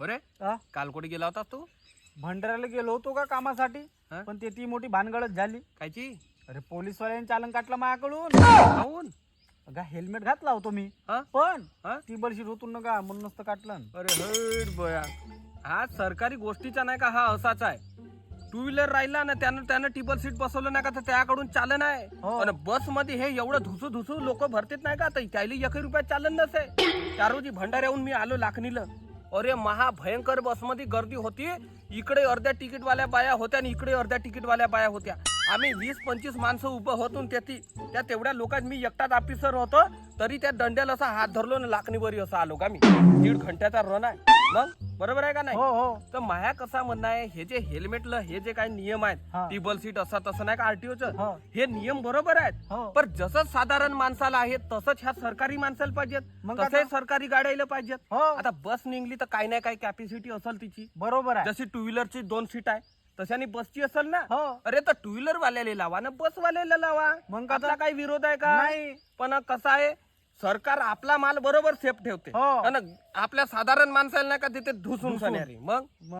बरे? हा? काल कुठे गेला होता तू? भंडाऱ्याला गेलो होतो का कामासाठी? हा? पण ते ती मोठी भानगडच झाली. कायची? अरे पोलीसवाल्याने चालन काटलं माझ्याकडून. काहून अगा हेल्मेट घातला होतो मी. हा? पण हा? ती बळशी होतून नका म्हणून नसतं काटलं. अरे हट बया. हा सरकारी गोष्टीचा नाही का हा असाच आहे? टू व्हीलर राहिला ना त्यानं त्यानं टिबल सीट बसवलं नाही का तर त्याकडून चालन आहे. हो. आणि बसमध्ये हे एवढं धुसू धुसू लोक भरतेत नाही का आता त्याला एक रुपयात चालन नसे. त्या रोजी भंडाऱ्याहून मी आलो लाखनीला अरे महा भयंकर बसमध्ये गर्दी होती. इकडे अर्ध्या तिकीटवाल्या बाया होत्या आणि इकडे अर्ध्या तिकीटवाल्या बाया होत्या. आम्ही वीस पंचवीस माणसं उभं होतून त्याची त्या तेवढ्या लोकांत मी एकटाच ऑफिसर होतो. तरी त्या दंड्याला असा हात धरलो ना लाकणीवरी असं आलो का मी दीड घंट्याचा रन आहे. मग? बरोबर आहे का नाही? हो हो. तर माया कसा म्हणणं आहे हे जे हेल्मेटला हे जे काही नियम आहेत हा. टेबल सीट असा तसं नाही का आरटीओच हो. हे नियम बरोबर आहेत. हो. पण जसं साधारण माणसाला आहे तसंच ह्या सरकारी माणसाला पाहिजेत. मग तसे आता? सरकारी गाड्याला पाहिजेत. हो. आता बस निघली तर काही ना काही कॅपॅसिटी असेल तिची. बरोबर आहे. जशी टू व्हीलरची दोन सीट आहे तशाने बसची असेल ना? हो. अरे तर टू व्हीलर वाल्याला लावा ना बस वाल्याला लावा. मग आपला तर? काही विरोध आहे का? नाही. पण कसं आहे सरकार आपला माल बरोबर सेफ ठेवते. हो. आपल्या साधारण माणसाला नाही का तिथे धुसून सण्यारी मग? मग?